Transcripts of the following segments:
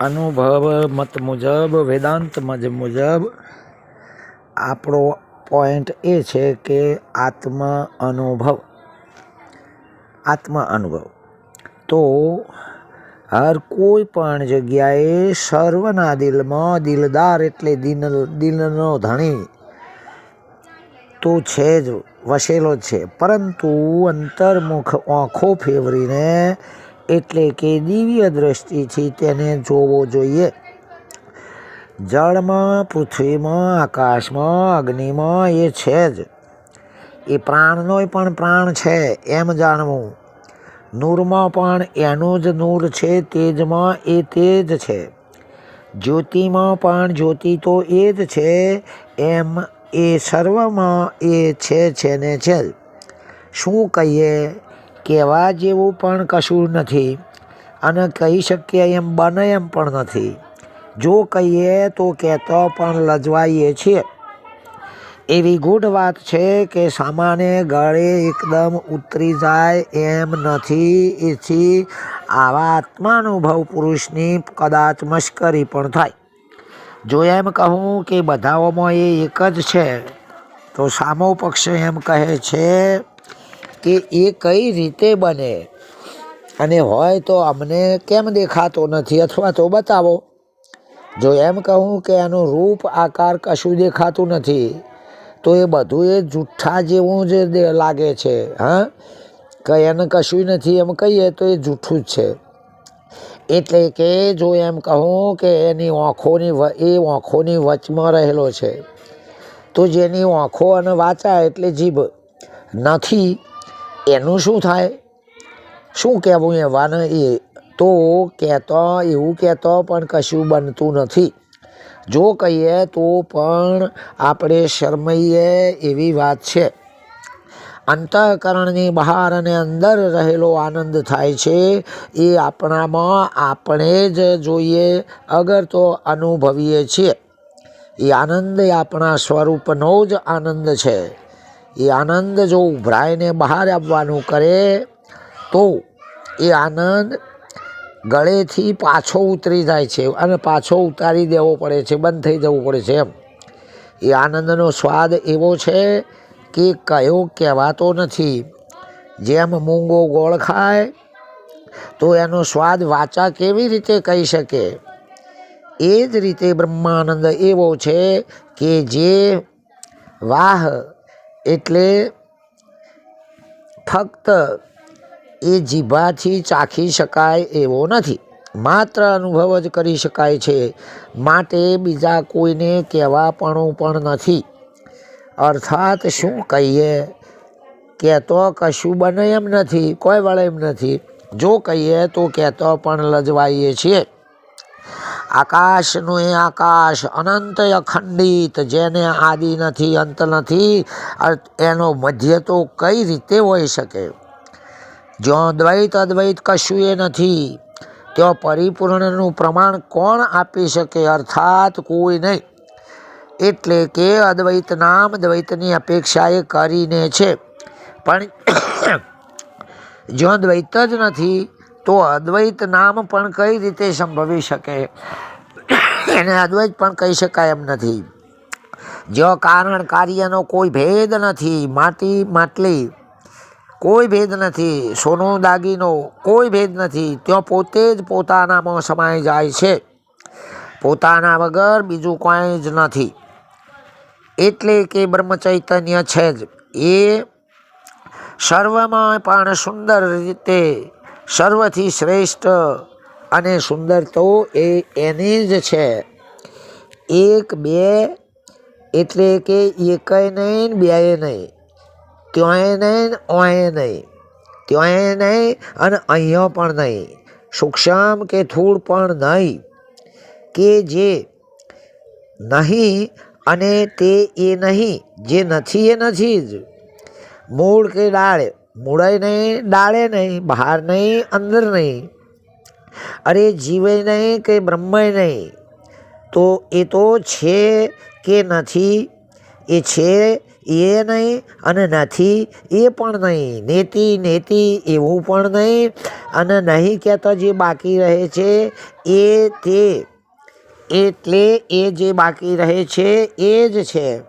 અનુભવ મત મુજબ, વેદાંત મત મુજબ, આપણો પોઈન્ટ એ છે કે આત્મ અનુભવ. આત્મ અનુભવ. તો હર કોઈ પણ જગ્યાએ સર્વના દિલમાં દિલદાર એટલે દિલ, દિલનો ધણી તો છે જ, વસેલો છે. પરંતુ અંતર્મુખ આંખો ફેરવીને એટલે કે દિવ્ય દ્રષ્ટિથી તેને જોવો જોઈએ. જળમાં, પૃથ્વીમાં, આકાશમાં, અગ્નિમાં એ છે જ. એ પ્રાણનોય પણ પ્રાણ છે, એમ જાણવું. નૂરમાં પણ એનું જ નૂર છે, તેજમાં એ તેજ છે. જ્યોતિમાં પણ જ્યોતિ તો એ જ છે, એમ એ સર્વમાં એ છે છે ને છે શું કહીએ? કહેવા જેવું પણ કશું નથી અને કહી શકીએ એમ બને એમ પણ નથી. જો કહીએ તો કહેતો પણ લજવાઈએ છીએ. એવી ગુડ વાત છે કે સામાન્ય ગળે એકદમ ઉતરી જાય એમ નથી એથી આવા આત્માનુભવ પુરુષની કદાચ મશ્કરી પણ થાય. જો એમ કહું કે બધાઓમાં એ એક જ છે, તો સામો પક્ષ એમ કહે છે કે એ કઈ રીતે બને? અને હોય તો અમને કેમ દેખાતો નથી? અથવા તો બતાવો. જો એમ કહું કે એનું રૂપ, આકાર કશું દેખાતું નથી, તો એ બધું એ જૂઠા જેવું જ લાગે છે. હા? કે એને કશું નથી એમ કહીએ તો એ જૂઠું જ છે. એટલે કે જો એમ કહું કે એની આંખોની એ આંખોની વચમાં રહેલો છે, તો જેની આંખો અને વાચા એટલે જીભ નથી એનું શું થાય? શું કહેવું એવાને એ? તો કહેતો, એવું કહેતો પણ કશું બનતું નથી. જો કહીએ તો પણ આપણે શરમઈએ એવી વાત છે. અંતઃકરણની બહાર અને અંદર રહેલો આનંદ થાય છે, એ આપણામાં આપણે જ જોઈએ, અગર તો અનુભવીએ છીએ. એ આનંદ એ આપણા સ્વરૂપનો જ આનંદ છે. એ આનંદ જો ઉભરાઈને બહાર આવવાનું કરે, તો એ આનંદ ગળેથી પાછો ઉતરી જાય છે અને પાછો ઉતારી દેવો પડે છે, બંધ થઈ જવું પડે છે એમ. એ આનંદનો સ્વાદ એવો છે કે કયો કહેવાતો નથી. જેમ મૂંગો ગોળ ખાય, તો એનો સ્વાદ વાચા કેવી રીતે કહી શકે? એ જ રીતે બ્રહ્માનંદ એવો છે કે જે વાહ એટલે ફક્ત એ જીભાથી ચાખી શકાય એવો નથી. માત્ર અનુભવ જ કરી શકાય છે. માટે બીજા કોઈને કહેવાપણું પણ નથી. અર્થાત શું કહીએ? કહેતો કશું બને એમ નથી, કોઈ વળે એમ નથી. જો કહીએ તો કહેતો પણ લજવાઈએ છીએ. આકાશનું એ આકાશ અનંત અખંડિત જેને આદિ નથી, અંત નથી એનો મધ્ય તો કઈ રીતે હોઈ શકે? જ્યાં દ્વૈત અદ્વૈત કશું એ નથી, ત્યાં પરિપૂર્ણનું પ્રમાણ કોણ આપી શકે? અર્થાત કોઈ નહીં. એટલે કે અદ્વૈત નામ દ્વૈતની અપેક્ષા કરીને છે. પણ જ્યાં દ્વૈત જ નથી તો અદ્વૈત નામ પણ કઈ રીતે સંભવી શકે? એને અદ્વૈત પણ કહી શકાય એમ નથી. જ્યાં કારણ કાર્યનો કોઈ ભેદ નથી, માટી, માટલી, કોઈ ભેદ નથી, સોનો, દાગીનો, કોઈ ભેદ નથી, ત્યાં પોતે જ પોતાનામાં સમાઈ જાય છે. પોતાના વગર બીજું કંઈ જ નથી. એટલે કે બ્રહ્મચૈતન્ય છે જ. એ સર્વમાં પણ સુંદર રીતે સર્વથી શ્રેષ્ઠ અને સુંદર તો એ એની જ છે. એક બે એટલે કે એકય નહીં ને નહીં, ત્યાંય નહીં ને નહીં, ત્યાંય નહીં અને અહીંયા પણ નહીં સૂક્ષ્મ કે થૂળ પણ નહીં, કે જે નહીં અને તે એ નહીં, જે નથી એ નથી જ. મૂળ કે ડાળ મૂળે નહીં, ડાળે નહીં, બહાર નહીં, અંદર નહીં. અરે જીવે નહીં કે બ્રહ્મય નહીં, તો એ તો છે કે નથી? એ છે, એ નહીં અને નથી, એ પણ નહીં. નેતિ નેતિ, એવું પણ નહીં. અને નહીં કહેતા જે બાકી રહે છે, એ તે. એટલે એ જે બાકી રહે છે, એ જ છે.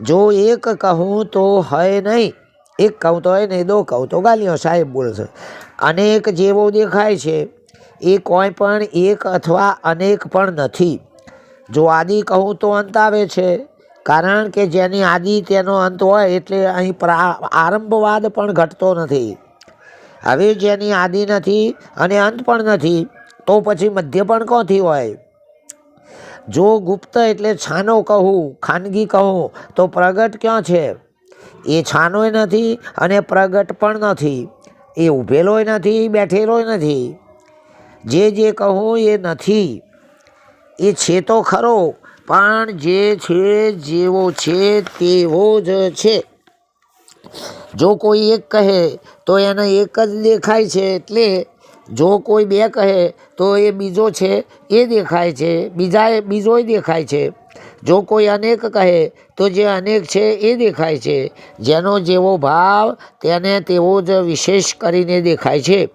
જો એક કહું તો હય નહીં. એક કહું તો ને દો કહું તો ગાલીઓ, સાહેબ બોલશે અનેક જેવો દેખાય છે. એ કોઈ પણ એક અથવા અનેક પણ નથી. જો આદિ કહું તો અંત આવે છે. કારણ કે જેની આદિ તેનો અંત હોય એટલે અહીં પ્રા, આરંભવાદ પણ ઘટતો નથી. હવે જેની આદિ નથી અને અંત પણ નથી, તો પછી મધ્ય પણ કોથી હોય? જો ગુપ્ત એટલે છાનો કહું, ખાનગી કહું, તો પ્રગટ ક્યાં છે? એ છાનોય નથી અને પ્રગટ પણ નથી. એ ઊભેલોય નથી, બેઠેલોય નથી. જે જે કહું એ નથી. એ છે તો ખરો, પણ જે છે જેવો છે તેવો જ છે. જો કોઈ એક કહે, તો એને એક જ દેખાય છે, એટલે જો કોઈ બે કહે, તો એ બીજો છે, એ દેખાય છે બીજા બીજોય દેખાય છે. જો કોઈ અનેક કહે, તો જે અનેક છે એ દેખાય છે. જેનો જેવો ભાવ, તેને તેવો જ વિશેષ કરીને દેખાય છે.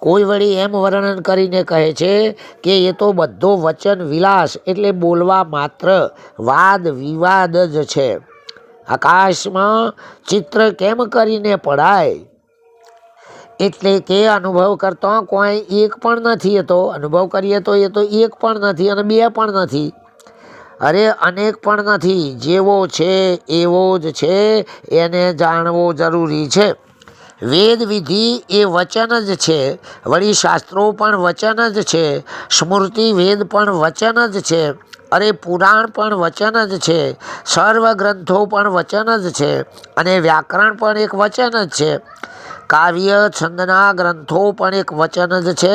કોઈ વળી એમ વર્ણન કરીને કહે છે કે એ તો બધો વચન વિલાસ એટલે બોલવા માત્ર, વાદ વિવાદ જ છે. આકાશમાં ચિત્ર કેમ કરીને પડાય? એટલે કે અનુભવ કરતો કોઈ એક પણ નથી એ તો, અનુભવ કરીએ તો એ તો એક પણ નથી અને બે પણ નથી. અરે અનેક પણ નથી. જેવો છે એવો જ છે. એને જાણવો જરૂરી છે. વેદ વિધિ એ વચન જ છે. વળી શાસ્ત્રો પણ વચન જ છે. સ્મૃતિ વેદ પણ વચન જ છે. અરે પુરાણ પણ વચન જ છે. સર્વ ગ્રંથો પણ વચન જ છે. અને વ્યાકરણ પણ એક વચન જ છે. કાવ્ય છંદના ગ્રંથો પણ એક વચન જ છે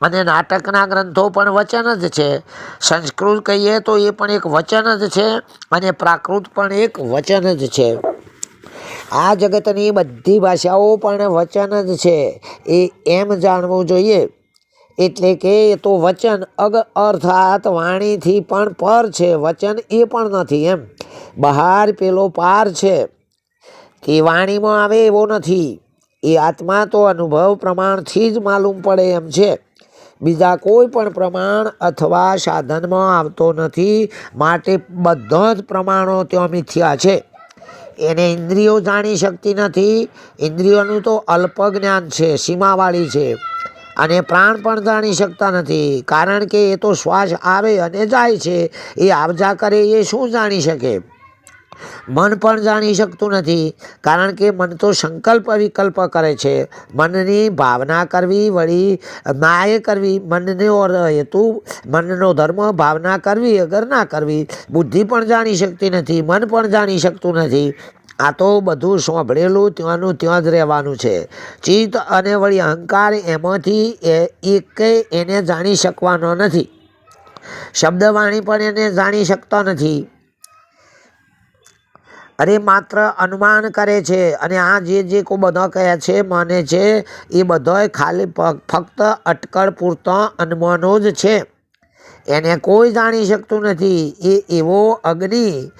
અને નાટકના ગ્રંથો પણ વચન જ છે. સંસ્કૃત કહીએ તો એ પણ એક વચન જ છે અને પ્રાકૃત પણ એક વચન જ છે. આ જગતની બધી ભાષાઓ પણ વચન જ છે. એ એમ જાણવું જોઈએ. એટલે કે એ તો વચન અગ અર્થાત વાણીથી પણ પર છે. વચન એ પણ નથી એમ. બહાર પેલો પાર છે. તે વાણીમાં આવે એવો નથી. એ આત્મા તો અનુભવ પ્રમાણથી જ માલુમ પડે એમ છે. બીજા કોઈ પણ પ્રમાણ અથવા સાધનમાં આવતો નથી. માટે બધા જ પ્રમાણો ત્યાં મિથ્યા છે. એને ઇન્દ્રિયો જાણી શકતી નથી. ઇન્દ્રિયોનું તો અલ્પ જ્ઞાન છે, સીમાવાળી છે. અને પ્રાણ પણ જાણી શકતા નથી. કારણ કે એ તો શ્વાસ આવે અને જાય છે. એ આવજા કરે એ શું જાણી શકે? મન પણ જાણી શકતું નથી, કારણ કે મન તો સંકલ્પ વિકલ્પ કરે છે. મનની ભાવના કરવી, વળી નાય કરવી, મનનો હેતુ, મનનો ધર્મ, ભાવના કરવી, અગર ના કરવી, બુદ્ધિ પણ જાણી શકતી નથી, મન પણ જાણી શકતું નથી. આ તો બધું સાંભળેલું ત્યાંનું ત્યાં જ રહેવાનું છે. ચિત્ત અને વળી અહંકાર એમાંથી એ એક એને જાણી શકવાનો નથી. શબ્દવાણી પણ એને જાણી શકતો નથી. અરે માત્ર અનુમાન કરે છે અને આ જે જે કોઈ બધા કહે છે, માને છે, એ બધોય ખાલી ફક્ત અટકળ પૂરતો અનુમાનો જ છે. એને કોઈ જાણી શકતું નથી. એ એવો અગ્નિ,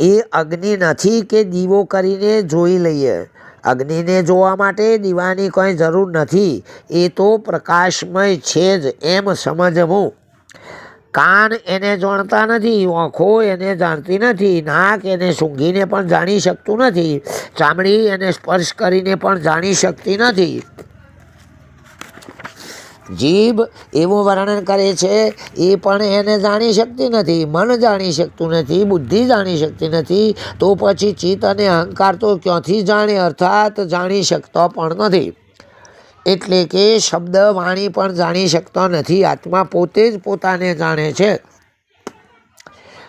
એ અગ્નિ નથી કે દીવો કરીને જોઈ લઈએ. અગ્નિને જોવા માટે દીવાની કોઈ જરૂર નથી. એ તો પ્રકાશમય છે જ, એમ સમજવું. કાન એને જાણતા નથી, આંખો એને જાણતી નથી, નાક એને સૂંઘીને પણ જાણી શકતું નથી, ચામડી એને સ્પર્શ કરીને પણ જાણી શકતી નથી. જીભ એવું વર્ણન કરે છે, એ પણ એને જાણી શકતી નથી, મન જાણી શકતું નથી, બુદ્ધિ જાણી શકતી નથી, તો પછી ચિત્ત અને અહંકાર તો ક્યાંથી જાણે? અર્થાત જાણી શકતો પણ નથી. એટલે કે શબ્દ વાણી પણ જાણી શકતો નથી. આત્મા પોતે જ પોતાને જાણે છે.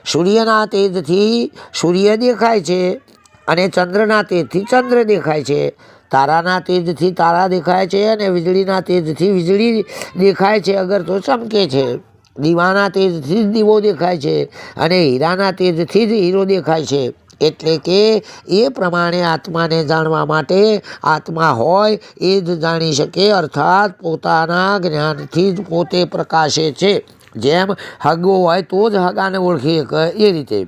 સૂર્યના તેજથી સૂર્ય દેખાય છે અને ચંદ્રના તેજથી ચંદ્ર દેખાય છે. તારાના તેજથી તારા દેખાય છે અને વીજળીના તેજથી વીજળી દેખાય છે. અગર તો ચમકે છે. દીવાના તેજથી જ દીવો દેખાય છે અને હીરાના તેજથી જ હીરો દેખાય છે. એટલે કે એ પ્રમાણે આત્માને જાણવા માટે આત્મા હોય એ જ જાણી શકે, અર્થાત પોતાના જ્ઞાનથી જ પોતે પ્રકાશે છે. જેમ હગવો હોય તો જ હગાને ઓળખી એ રીતે.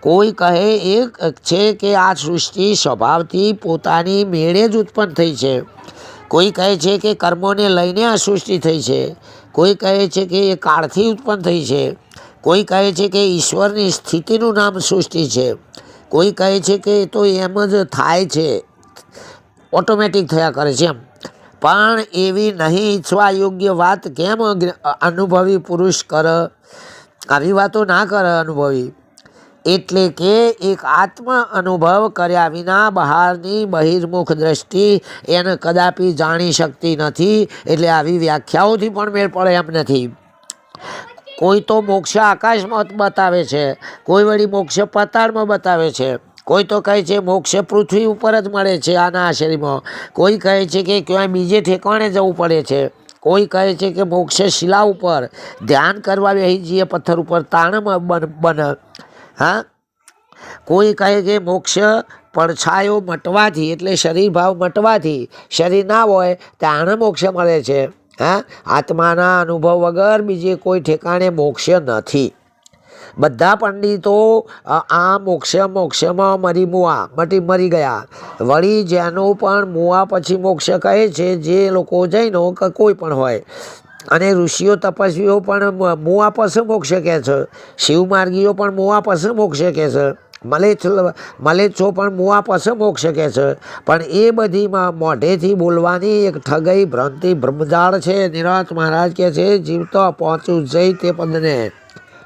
કોઈ કહે એ છે કે આ સૃષ્ટિ સ્વભાવથી પોતાની મેળે જ ઉત્પન્ન થઈ છે. કોઈ કહે છે કે કર્મોને લઈને આ સૃષ્ટિ થઈ છે. કોઈ કહે છે કે એ કાળથી ઉત્પન્ન થઈ છે. કોઈ કહે છે કે ઈશ્વરની સ્થિતિનું નામ સૃષ્ટિ છે. કોઈ કહે છે કે એ તો એમ જ થાય છે. ઓટોમેટિક થયા કરે છે એમ. પણ એવી નહીં ઈચ્છવા યોગ્ય વાત કેમ અનુભવી પુરુષ કર? આવી વાતો ના કરે અનુભવી. એટલે કે એક આત્મ અનુભવ કર્યા વિના બહારની બહિર્મુખ દ્રષ્ટિ એને કદાપી જાણી શકતી નથી. એટલે આવી વ્યાખ્યાઓથી પણ મેળ પડે એમ નથી. કોઈ તો મોક્ષ આકાશમાં બતાવે છે, કોઈ વળી મોક્ષ પાતાળમાં બતાવે છે. કોઈ તો કહે છે મોક્ષ પૃથ્વી ઉપર જ મળે છે આના આશ્રયમાં કોઈ કહે છે કે ક્યાંય બીજે ઠેકાણે જવું પડે છે. કોઈ કહે છે કે મોક્ષ શિલા ઉપર ધ્યાન કરવા બેસી જઈએ પથ્થર ઉપર તાણમાં બન, બને, હા? કોઈ કહે કે મોક્ષ પડછાયો મટવાથી, એટલે શરીર ભાવ મટવાથી, શરીર ના હોય, તાણ મોક્ષ મળે છે. હા? આત્માના અનુભવ વગર બીજે કોઈ ઠેકાણે મોક્ષ નથી. બધા પંડિતો આ મોક્ષ મોક્ષમાં મરી મુઆ, મટી મરી ગયા. વળી જેનો પણ મુવા પછી મોક્ષ કહે છે, જે લોકો જૈનો કે કોઈ પણ હોય. અને ઋષિઓ, તપસ્વીઓ પણ મુઆ પાસે મોક્ષ કહે છે. શિવમાર્ગીઓ પણ મુઆ પાસે મોક્ષ કહે છે. મલેચ્છ છો પણ મુવા પાસે મોક્ષ કહે છે. પણ એ બધીમાં મોઢેથી બોલવાની એક ઠગાઈ ભ્રાંતિ બ્રહ્મજાળ છે. નિરાત મહારાજ કહે છે જીવતો પહોંચું જઈ તે પદને.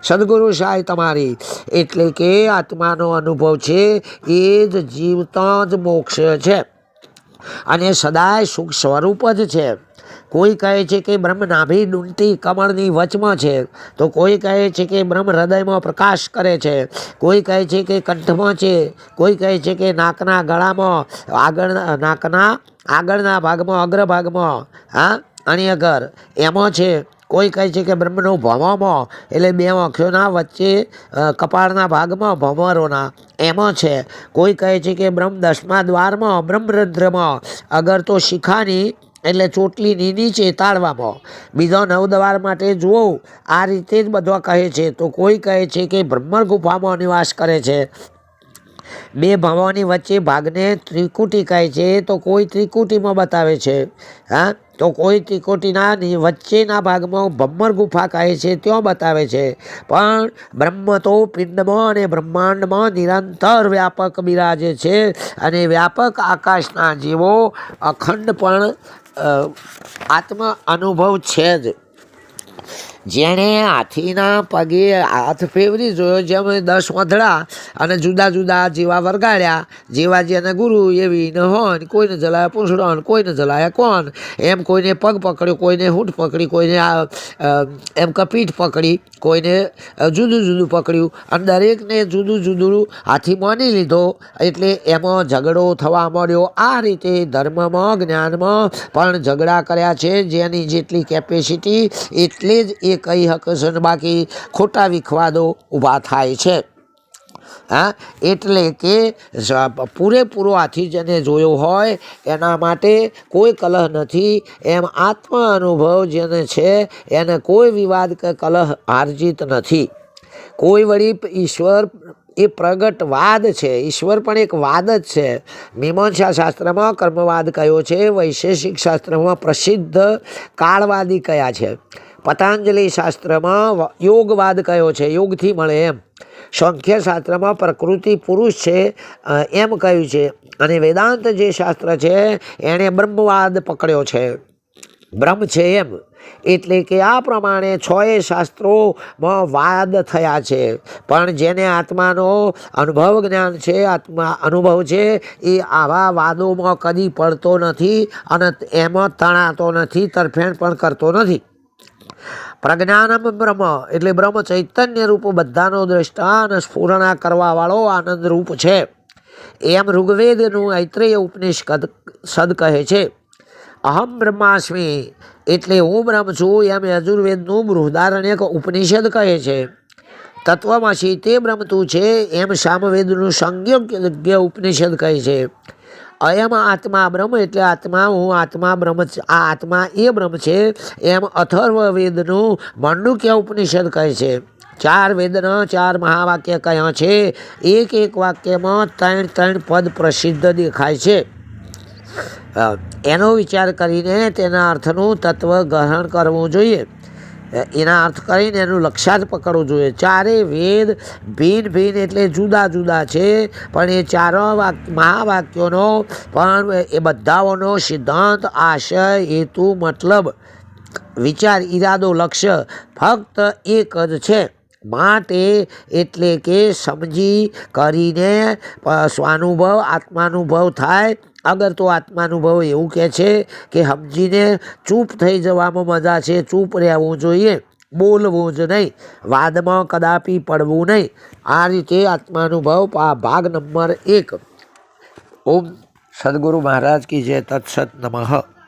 સદગુરુ સાહેબ તમારી. એટલે કે આત્માનો અનુભવ છે, એ જ જીવતો જ મોક્ષ છે. અને સદાય સુખ સ્વરૂપ જ છે. કોઈ કહે છે કે બ્રહ્મ નાભી ડૂંટી કમળની વચમાં છે, તો કોઈ કહે છે કે બ્રહ્મ હૃદયમાં પ્રકાશ કરે છે, કોઈ કહે છે કે કંઠમાં છે, કોઈ કહે છે કે નાકના ગળામાં આગળ, નાકના આગળના ભાગમાં અગ્રભાગમાં હા અને અગર એમાં છે, કોઈ કહે છે કે બ્રહ્મનો ભમોમાં એટલે બે આંખોના વચ્ચે કપાળના ભાગમાં ભમરોના એમાં છે, કોઈ કહે છે કે બ્રહ્મ દસમા દ્વારમાં, બ્રહ્મરંધ્રમાં, અગર તો શિખાની એટલે ચોટલીની નીચે તાળવામાં બીજો નવદ્વાર માટે જુઓ, આ રીતે જ બધા કહે છે. તો કોઈ કહે છે કે બ્રહ્મ ગુફામાં નિવાસ કરે છે. બે ભવાની વચ્ચે ભાગને ત્રિકુટી કહે છે, તો કોઈ ત્રિકુટીમાં બતાવે છે. હા? તો કોઈ ત્રિકુટીના વચ્ચેના ભાગમાં ભમ્મર ગુફા કહે છે, ત્યાં બતાવે છે. પણ બ્રહ્મ તો પિંડમાં અને બ્રહ્માંડમાં નિરંતર વ્યાપક બિરાજે છે અને વ્યાપક આકાશના જીવો અખંડ પણ આત્મ અનુભવ છે જ. જેણે હાથીના પગે હાથ ફેરવી જોયો, જેમ દસ વધડા અને જુદા જુદા જેવા વરગાડ્યા, જેવા જેને ગુરુ એવી ન હોય કોઈને જલાયા પૂંછડો ને કોઈને જલાયા કોણ એમ કોઈને પગ પકડ્યો, કોઈને હૂંઠ પકડી, કોઈને એમ કપીઠ પકડી, કોઈને જુદું જુદું પકડ્યું. અને દરેકને જુદું જુદું હાથી માની લીધો, એટલે એમાં ઝઘડો થવા મળ્યો આ રીતે ધર્મમાં, જ્ઞાનમાં પણ ઝઘડા કર્યા છે. જેની જેટલી કેપેસિટી એટલે જ એ કહી શકે છે બાકી ખોટા વિખવાદો ઊભા થાય છે. હા? એટલે કે પૂરેપૂરો આથી જેને જોયો હોય, એના માટે કોઈ કલહ નથી. એમ આત્મ અનુભવ જેને છે, એને કોઈ વિવાદ કે કલહ હારજીત નથી. કોઈ વળી ઈશ્વર એ પ્રગટ વાદ છે, ઈશ્વર પણ એક વાદ જ છે. મીમાંસા શાસ્ત્રમાં કર્મવાદ કયો છે, વૈશેષિક શાસ્ત્રમાં પ્રસિદ્ધ કાળવાદી કયા છે? પતંજલિ શાસ્ત્રમાં યોગવાદ કયો છે? યોગથી મળે એમ. સંખ્ય શાસ્ત્રમાં પ્રકૃતિ પુરુષ છે એમ કહ્યું છે. અને વેદાંત જે શાસ્ત્ર છે, એણે બ્રહ્મવાદ પકડ્યો છે. બ્રહ્મ છે એમ. એટલે કે આ પ્રમાણે છ એ શાસ્ત્રોમાં વાદ થયા છે. પણ જેને આત્માનો અનુભવ જ્ઞાન છે, આત્મા અનુભવ છે, એ આવા વાદોમાં કદી પડતો નથી અને એમાં તણાતો નથી, તરફેણ પણ કરતો નથી. પ્રજ્ઞાનમ બ્રહ્મ. એટલે બ્રહ્મ ચૈતન્ય રૂપ બધાનો દ્રષ્ટા અને સ્ફુરણા કરવાવાળો આનંદ રૂપ છે. એમ ઋગ્વેદનું ઐત્રેય ઉપનિષદ સદ કહે છે. અહમ બ્રહ્માસ્મિ. એટલે હું બ્રહ્મ છું એમ યજુર્વેદનું બૃહદારણ્યક ઉપનિષદ કહે છે. તત્વમસી તે બ્રહ્મ તું છે એમ સામવેદનું સંજ્ઞ ઉપનિષદ કહે છે. અયમ આત્મા બ્રહ્મ એટલે આત્મા હું, આત્મા બ્રહ્મ આ આત્મા એ બ્રહ્મ છે એમ અથર્વ વેદનું માંડુક્ય ઉપનિષદ કહે છે. ચાર વેદના, ચાર મહાવાક્ય કયા છે? એક એક વાક્યમાં ત્રણ ત્રણ પદ પ્રસિદ્ધ દેખાય છે. એનો વિચાર કરીને તેના અર્થનું તત્વ ગ્રહણ કરવું જોઈએ. એના અર્થ કરીને એનું લક્ષ્યાંત પકડવું જોઈએ. ચારે વેદ ભિન્ન ભિન્ન એટલે જુદા જુદા છે, પણ એ ચારો વાક, મહાવાક્યોનો પણ એ બધાઓનો સિદ્ધાંત, આશય, હેતુ, મતલબ, વિચાર, ઈરાદો, લક્ષ્ય ફક્ત એક જ છે. માટે એટલે કે સમજી કરીને સ્વાનુભવ, આત્માનુભવ થાય અગર તો આત્માનુભવ એવું કહે છે કે સમજીને ચૂપ થઈ જવામાં મજા છે, ચૂપ રહેવું જોઈએ, બોલવું જ નહીં, વાદમાં કદાપી પડવું નહીં. આ રીતે આત્માનુભવ ભાગ નંબર એક. ઓમ સદગુરુ મહારાજ કી જય તત્સત નમઃ.